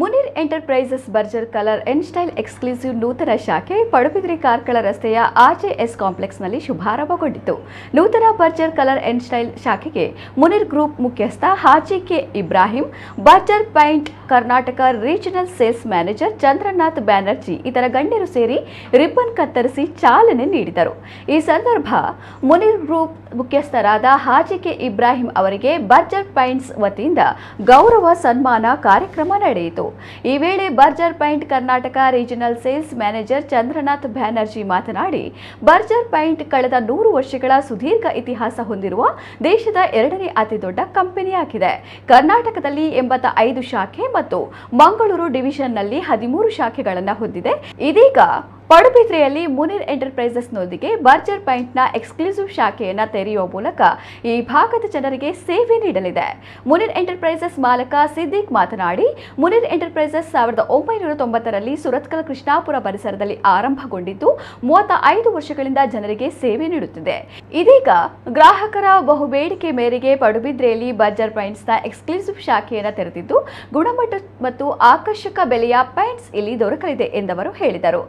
Munir enterprises Berger colour n style exclusive ನೂತನ ಶಾಖೆ ಪಡುಬಿದ್ರಿ ಕಾರ್ಕಳ ರಸ್ತೆಯ ಆರ್ಜೆಎಸ್ ಕಾಂಪ್ಲೆಕ್ಸ್ನಲ್ಲಿ ಶುಭಾರಂಭಗೊಂಡಿತು. ನೂತನ ಬರ್ಜರ್ ಕಲರ್ ಎನ್ ಸ್ಟೈಲ್ ಶಾಖೆಗೆ ಮುನಿರ್ ಗ್ರೂಪ್ ಮುಖ್ಯಸ್ಥ Haji K Ibrahim, Berger paint Karnataka regional sales manager Chandranath Banerjee ಇತರ ಗಣ್ಯರು ಸೇರಿ ರಿಬ್ಬನ್ ಕತ್ತರಿಸಿ ಚಾಲನೆ ನೀಡಿದರು. ಈ ಸಂದರ್ಭ ಮುನಿರ್ ಗ್ರೂಪ್ ಮುಖ್ಯಸ್ಥರಾದ ಹಾಜಿಕೆ ಇಬ್ರಾಹಿಂ ಅವರಿಗೆ ಬರ್ಜರ್ ಪೈಂಟ್ಸ್ ವತಿಯಿಂದ ಗೌರವ ಸನ್ಮಾನ ಕಾರ್ಯಕ್ರಮ ನಡೆಯಿತು. ಈ ವೇಳೆ Berger paint Karnataka regional sales manager Chandranath Banerjee ಮಾತನಾಡಿ, ಬರ್ಜರ್ ಪೈಂಟ್ ಕಳೆದ ನೂರು ವರ್ಷಗಳ ಸುದೀರ್ಘ ಇತಿಹಾಸ ಹೊಂದಿರುವ ದೇಶದ ಎರಡನೇ ಅತಿದೊಡ್ಡ ಕಂಪನಿಯಾಗಿದೆ. ಕರ್ನಾಟಕದಲ್ಲಿ ಎಂಬತ್ತ ಐದು ಶಾಖೆ ಮತ್ತು ಮಂಗಳೂರು ಡಿವಿಷನ್ನಲ್ಲಿ ಹದಿಮೂರು ಶಾಖೆಗಳನ್ನು ಹೊಂದಿದೆ. ಇದೀಗ ಪಡುಬಿದ್ರೆಯಲ್ಲಿ ಮುನೀರ್ ಎಂಟರ್ಪ್ರೈಸಸ್ನೊಂದಿಗೆ ಬರ್ಜರ್ ಪೈಂಟ್ನ ಎಕ್ಸ್ಕ್ಲೂಸಿವ್ ಶಾಖೆಯನ್ನು ತೆರೆಯುವ ಮೂಲಕ ಈ ಭಾಗದ ಜನರಿಗೆ ಸೇವೆ ನೀಡಲಿದೆ. ಮುನಿರ್ ಎಂಟರ್ಪ್ರೈಸಸ್ ಮಾಲಕ ಸಿದ್ದಿಕ್ ಮಾತನಾಡಿ, ಮುನಿರ್ ಎಂಟರ್ಪ್ರೈಸಸ್ ಸಾವಿರದ ಒಂಬೈನೂರ ತೊಂಬತ್ತರಲ್ಲಿ ಸುರತ್ಕಲ್ ಕೃಷ್ಣಾಪುರ ಪರಿಸರದಲ್ಲಿ ಆರಂಭಗೊಂಡಿದ್ದು ಮೂವತ್ತ ಐದು ವರ್ಷಗಳಿಂದ ಜನರಿಗೆ ಸೇವೆ ನೀಡುತ್ತಿದೆ. ಇದೀಗ ಗ್ರಾಹಕರ ಬಹುಬೇಡಿಕೆ ಮೇರೆಗೆ ಪಡುಬಿದ್ರೆಯಲ್ಲಿ ಬರ್ಜರ್ ಪೈಂಟ್ಸ್ನ ಎಕ್ಸ್ಕ್ಲೂಸಿವ್ ಶಾಖೆಯನ್ನು ತೆರೆದಿದ್ದು, ಗುಣಮಟ್ಟ ಮತ್ತು ಆಕರ್ಷಕ ಬೆಲೆಯ ಪೈಂಟ್ಸ್ ಇಲ್ಲಿ ದೊರಕಲಿದೆ ಎಂದವರು ಹೇಳಿದರು.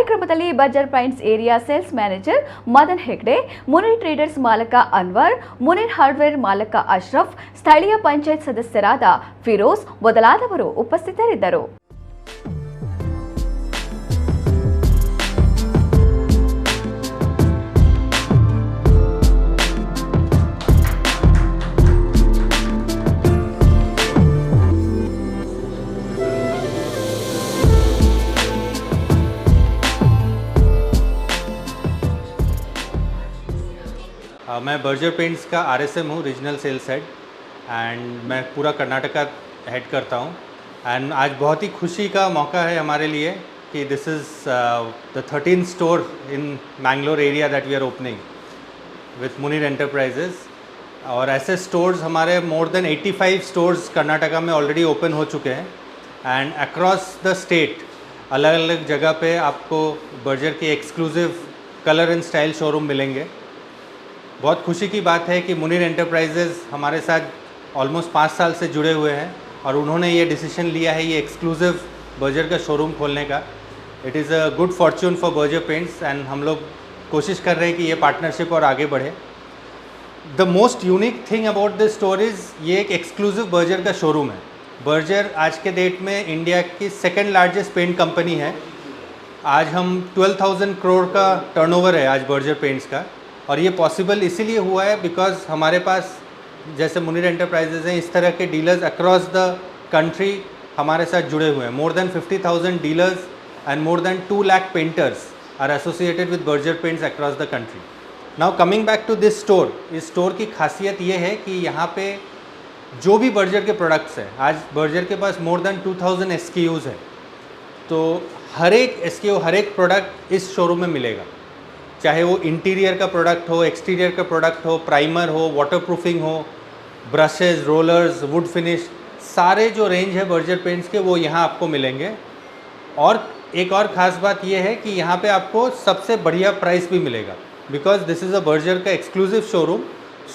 ಕಾರ್ಯಕ್ರಮದಲ್ಲಿ Berger Paints area sales manager Madan Hegde Munir Traders ಮಾಲಕ Anwar, Munir hardware ಮಾಲಕ ಅಶ್ರಫ್, ಸ್ಥಳೀಯ ಪಂಚಾಯತ್ ಸದಸ್ಯರಾದ ಫಿರೋಜ್ ಮೊದಲಾದವರು ಉಪಸ್ಥಿತರಿದ್ದರು. मैं बर्जर पेंट्स का आर एस एम हूँ रीजनल सेल्स हेड एंड मैं पूरा कर्नाटका हेड करता हूँ। एंड आज बहुत ही खुशी का मौका है हमारे लिए कि this is the thirteen store in Mangalore area that we are opening with Munir enterprises और ऐसे स्टोर्स हमारे मोर देन 85 स्टोर्स कर्नाटका में ऑलरेडी ओपन हो चुके हैं। एंड अक्रॉस द स्टेट अलग अलग जगह पे आपको बर्जर के exclusive colour and style showroom मिलेंगे। बहुत खुशी की बात है कि मुनीर एंटरप्राइजेज़ हमारे साथ ऑलमोस्ट पाँच साल से जुड़े हुए हैं और उन्होंने ये डिसीज़न लिया है ये एक्सक्लूसिव बर्जर का शोरूम खोलने का। It is a good fortune for Berger paints and हम लोग कोशिश कर रहे हैं कि ये पार्टनरशिप और आगे बढ़े। The most unique thing about this store is ये एक एक्सक्लूसिव बर्जर का शोरूम है। बर्जर आज के डेट में इंडिया की सेकेंड लार्जेस्ट पेंट कंपनी है। आज हम 12,000 करोड़ का टर्नओवर है आज बर्जर पेंट्स का। और ये पॉसिबल इसीलिए हुआ है बिकॉज़ हमारे पास जैसे मुनीर एंटरप्राइजेज हैं इस तरह के डीलर्स अक्रॉस द कंट्री हमारे साथ जुड़े हुए हैं। More than 50,000 dealers and more than 2 lakh painters are associated with Berger paints across the country now coming back to this store इस स्टोर की खासियत ये है कि यहाँ पे जो भी बर्जर के प्रोडक्ट्स हैं आज बर्जर के पास मोर देन 2000 थाउज़ेंड है। तो हर एक एस हर एक प्रोडक्ट इस शोरूम में मिलेगा। चाहे वो इंटीरियर का प्रोडक्ट हो एक्सटीरियर का प्रोडक्ट हो प्राइमर हो वाटरप्रूफिंग हो ब्रशेज रोलर्स वुड फिनिश सारे जो रेंज है बर्जर पेंट्स के, वो यहाँ आपको मिलेंगे। और एक और ख़ास बात ये है कि यहाँ पे आपको सबसे बढ़िया प्राइस भी मिलेगा। Because this is a Berger का एक्सक्लूसिव शोरूम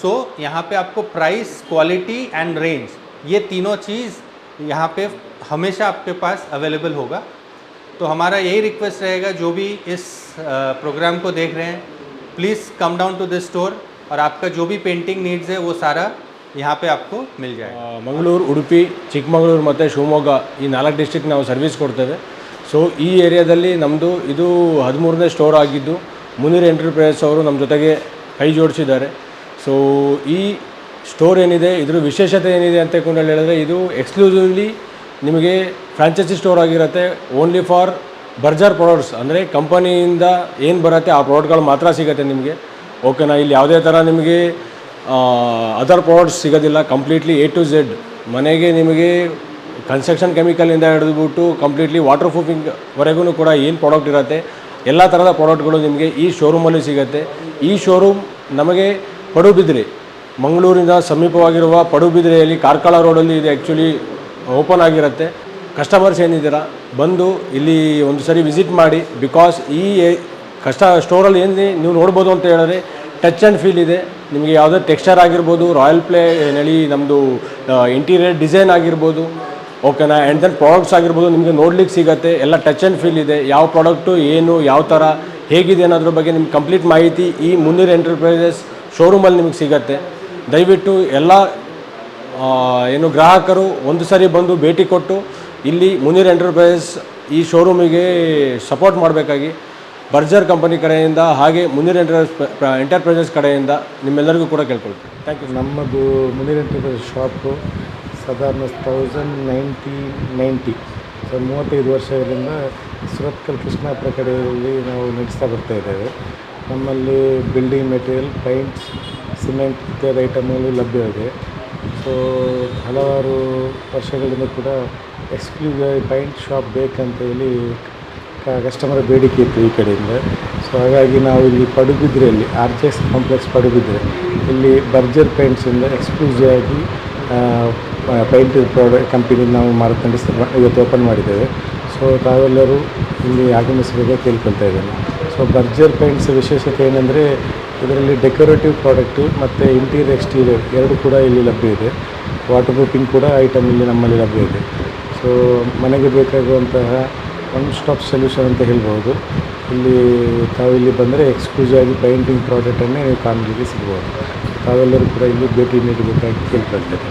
सो यहाँ पे आपको प्राइस क्वालिटी एंड रेंज ये तीनों चीज़ यहाँ पे हमेशा आपके पास अवेलेबल होगा। तो हमारा यही रिक्वेस्ट रहेगा जो भी इस प्रोग्राम को देख रहे हैं please come down to this store और आपका जो भी पेंटिंग नीड्स है वो सारा यहाँ पे आपको मिल जाएगा ಆ, ಮಂಗಳೂರು ಉಡುಪಿ ಚಿಕ್ಕಮಗಳೂರು ಮತ್ತು ಶಿವಮೊಗ್ಗ ಈ ನಾಲ್ಕು ಡಿಸ್ಟ್ರಿಕ್ಟ್ ನಾವು ಸರ್ವಿಸ್ ಕೊಡ್ತೇವೆ ಸೊ ಈ ಏರಿಯಾದಲ್ಲಿ ನಮ್ಮದು ಇದು ಹದಿಮೂರನೇ ಸ್ಟೋರ್ ಆಗಿದ್ದು ಮುನೀರ್ ಎಂಟರ್ಪ್ರೈಸಸ್ ಅವರು ನಮ್ಮ ಜೊತೆಗೆ ಕೈ ಜೋಡಿಸಿದ್ದಾರೆ ಸೊ ಈ ಸ್ಟೋರ್ ಏನಿದೆ ಇದ್ರ ವಿಶೇಷತೆ ಏನಿದೆ ಅಂತ ಕೊಂಡು ಹೇಳಿದ್ರೆ ಇದು ಎಕ್ಸ್ಕ್ಲೂಸಿವ್ಲಿ ನಿಮಗೆ ಫ್ರಾಂಚೈಸಿ ಸ್ಟೋರ್ ಆಗಿರುತ್ತೆ ಓನ್ಲಿ ಫಾರ್ ಬರ್ಜರ್ ಪ್ರಾಡಕ್ಟ್ಸ್ ಅಂದರೆ ಕಂಪನಿಯಿಂದ ಏನು ಬರುತ್ತೆ, ಆ ಪ್ರಾಡಕ್ಟ್ಗಳು ಮಾತ್ರ ಸಿಗುತ್ತೆ ನಿಮಗೆ. ಓಕೆನಾ ಇಲ್ಲಿ ಯಾವುದೇ ಥರ ನಿಮಗೆ ಅದರ್ ಪ್ರಾಡಕ್ಟ್ಸ್ ಸಿಗೋದಿಲ್ಲ. ಕಂಪ್ಲೀಟ್ಲಿ ಎ ಟು ಝೆಡ್ ಮನೆಗೆ ನಿಮಗೆ ಕನ್ಸ್ಟ್ರಕ್ಷನ್ ಕೆಮಿಕಲಿಂದ ಹಿಡಿದುಬಿಟ್ಟು ಕಂಪ್ಲೀಟ್ಲಿ ವಾಟರ್ ಪ್ರೂಫಿಂಗ್ವರೆಗೂ ಕೂಡ ಏನು ಪ್ರಾಡಕ್ಟ್ ಇರುತ್ತೆ, ಎಲ್ಲ ಥರದ ಪ್ರಾಡಕ್ಟ್ಗಳು ನಿಮಗೆ ಈ ಶೋರೂಮಲ್ಲಿ ಸಿಗುತ್ತೆ. ಈ ಶೋರೂಮ್ ನಮಗೆ ಪಡುಬಿದ್ರಿ ಮಂಗಳೂರಿನ ಸಮೀಪವಾಗಿರುವ ಪಡುಬಿದ್ರೆಯಲ್ಲಿ ಕಾರ್ಕಳ ರೋಡಲ್ಲಿ ಇದೆ ಆ್ಯಕ್ಚುಲಿ ಓಪನ್ ಆಗಿರುತ್ತೆ. ಕಸ್ಟಮರ್ಸ್ ಏನಿದ್ದೀರಾ, ಬಂದು ಇಲ್ಲಿ ಒಂದು ಸರಿ ವಿಸಿಟ್ ಮಾಡಿ ಬಿಕಾಸ್ ಈ ಕಷ್ಟ ಸ್ಟೋರಲ್ಲಿ ಏನು ನೀವು ನೋಡ್ಬೋದು ಅಂತ ಹೇಳಿದ್ರೆ ಟಚ್ ಆ್ಯಂಡ್ ಫೀಲ್ ಇದೆ. ನಿಮಗೆ ಯಾವುದೇ ಟೆಕ್ಸ್ಚರ್ ಆಗಿರ್ಬೋದು ರಾಯಲ್ ಪ್ಲೇ ಹೇಳಿ ನಮ್ಮದು ಇಂಟೀರಿಯರ್ ಡಿಸೈನ್ ಆಗಿರ್ಬೋದು ಓಕೆನಾ ಆ್ಯಂಡ್ ದೆನ್ ಪ್ರಾಡಕ್ಟ್ಸ್ ಆಗಿರ್ಬೋದು, ನಿಮಗೆ ನೋಡ್ಲಿಕ್ಕೆ ಸಿಗುತ್ತೆ. ಎಲ್ಲ ಟಚ್ ಆ್ಯಂಡ್ ಫೀಲ್ ಇದೆ. ಯಾವ ಪ್ರಾಡಕ್ಟು ಏನು, ಯಾವ ಥರ, ಹೇಗಿದೆ ಅನ್ನೋದ್ರ ಬಗ್ಗೆ ನಿಮ್ಗೆ ಕಂಪ್ಲೀಟ್ ಮಾಹಿತಿ ಈ ಮುನ್ನೀರ್ ಎಂಟರ್ಪ್ರೈಸಸ್ ಶೋರೂಮಲ್ಲಿ ನಿಮಗೆ ಸಿಗತ್ತೆ. ದಯವಿಟ್ಟು ಎಲ್ಲ ಏನು ಗ್ರಾಹಕರು ಒಂದು ಸಾರಿ ಬಂದು ಭೇಟಿ ಕೊಟ್ಟು ಇಲ್ಲಿ ಮುನೀರ್ ಎಂಟರ್ಪ್ರೈಸಸ್ ಈ ಶೋರೂಮಿಗೆ ಸಪೋರ್ಟ್ ಮಾಡಬೇಕಾಗಿ ಬರ್ಜರ್ ಕಂಪನಿ ಕಡೆಯಿಂದ ಹಾಗೆ ಮುನೀರ್ ಎಂಟರ್ ಎಂಟರ್ಪ್ರೈಸಸ್ ಕಡೆಯಿಂದ ನಿಮ್ಮೆಲ್ಲರಿಗೂ ಕೂಡ ಕೇಳ್ಕೊಳ್ತೀನಿ. ಥ್ಯಾಂಕ್ ಯು ನಮ್ಮದು ಮುನೀರ್ ಎಂಟರ್ಪ್ರೈಸ್ ಶಾಪು ಸಾಧಾರಣ ತೌಸಂಡ್ ನೈಂಟಿ ನೈಂಟಿ ಸೊ ಮೂವತ್ತೈದು ವರ್ಷಗಳಿಂದ ಸುರತ್ಕಲ್ ಕೃಷ್ಣಾಪುರ ಕಡೆಯಲ್ಲಿ ನಾವು ನಡೆಸ್ತಾ ಬರ್ತಾ ಇದ್ದೇವೆ. ನಮ್ಮಲ್ಲಿ ಬಿಲ್ಡಿಂಗ್ ಮೆಟೀರಿಯಲ್ ಪೈಂಟ್ಸ್ ಸಿಮೆಂಟ್ ಇತ್ಯಾದಿ ಐಟಮ್ಗಳು ಲಭ್ಯವಿದೆ ಸೊ ಹಲವಾರು ವರ್ಷಗಳಿಂದ ಕೂಡ ಎಕ್ಸ್ಕ್ಲೂಸಿವ್ ಪೈಂಟ್ ಶಾಪ್ ಬೇಕಂತ ಹೇಳಿ ಕಸ್ಟಮರ್ ಬೇಡಿಕೆ ಇತ್ತು ಈ ಕಡೆಯಿಂದ. ಸೊ ಹಾಗಾಗಿ ನಾವು ಇಲ್ಲಿ ಪಡುಬಿದ್ರೆಯಲ್ಲಿ R G S complex Padubidri, ಇಲ್ಲಿ ಬರ್ಜರ್ ಪೈಂಟ್ಸಿಂದ ಎಕ್ಸ್ಕ್ಲೂಸಿವ್ ಆಗಿ ಪೈಂಟ್ ಪ್ರಾಡಕ್ಟ್ ಕಂಪನಿ ನಾವು ಮಾರುಕಂಡು ಇವತ್ತು ಓಪನ್ ಮಾಡಿದ್ದೇವೆ. ಸೊ ತಾವೆಲ್ಲರೂ ಇಲ್ಲಿ ಆಗಮಿಸಬೇಕು ಕೇಳ್ಕೊಳ್ತಾ ಇದ್ದೇನೆ. ಸೊ ಬರ್ಜರ್ ಪೈಂಟ್ಸ್ ವಿಶೇಷತೆ ಏನಂದರೆ ಇದರಲ್ಲಿ ಡೆಕೋರೇಟಿವ್ ಪ್ರಾಡಕ್ಟು ಮತ್ತು ಇಂಟೀರಿಯರ್, ಎಕ್ಸ್ಟೀರಿಯರ್ ಎರಡು ಕೂಡ ಇಲ್ಲಿ ಲಭ್ಯ ಇದೆ. ವಾಟರ್ ಪ್ರೂಫಿಂಗ್ ಕೂಡ ಐಟಮ್ ಇಲ್ಲಿ ನಮ್ಮಲ್ಲಿ ಲಭ್ಯ ಇದೆ. ಸೊ ಮನೆಗೆ ಬೇಕಾಗುವಂತಹ ಒನ್ ಸ್ಟಾಪ್ ಸೊಲ್ಯೂಷನ್ ಅಂತ ಹೇಳ್ಬೋದು. ಇಲ್ಲಿ ತಾವು ಇಲ್ಲಿ ಬಂದರೆ ಎಕ್ಸ್ಕ್ಲೂಸಿವ್ ಆಗಿ ಪೇಂಟಿಂಗ್ ಪ್ರಾಡಕ್ಟನ್ನೇ ನೀವು ಕಾಣಲಿಕ್ಕೆ ಸಿಗ್ಬೋದು. ತಾವೆಲ್ಲರೂ ಕೂಡ ಇಲ್ಲಿ ಭೇಟಿ ನೀಡಬೇಕಾಗಿ ಕೇಳ್ಕೊಳ್ತೇನೆ.